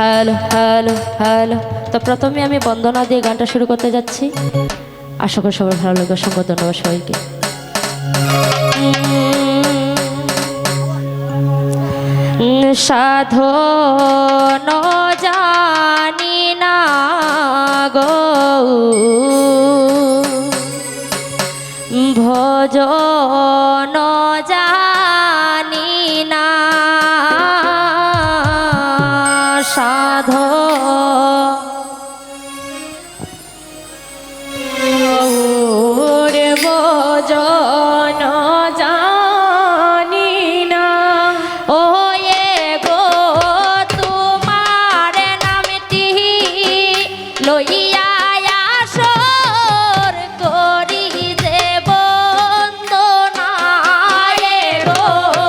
Hello hello hello. তো প্রথমে আমি বন্দনা দিয়ে গানটা শুরু করতে যাচ্ছি। আশা করি সবাই ভালো লাগে অসংখ্য ধন্যবাদ সবাইকে। সাধো জানি না গো। ভজ 아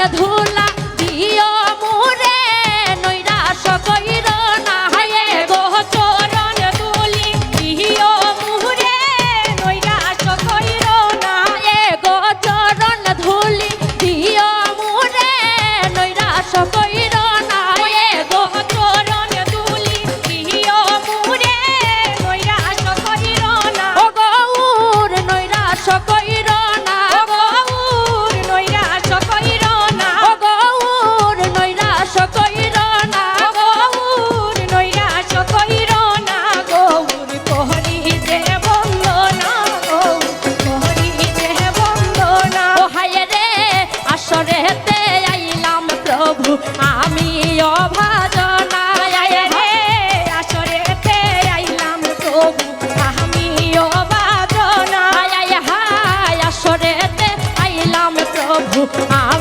গোচরণ ধুলা Ah,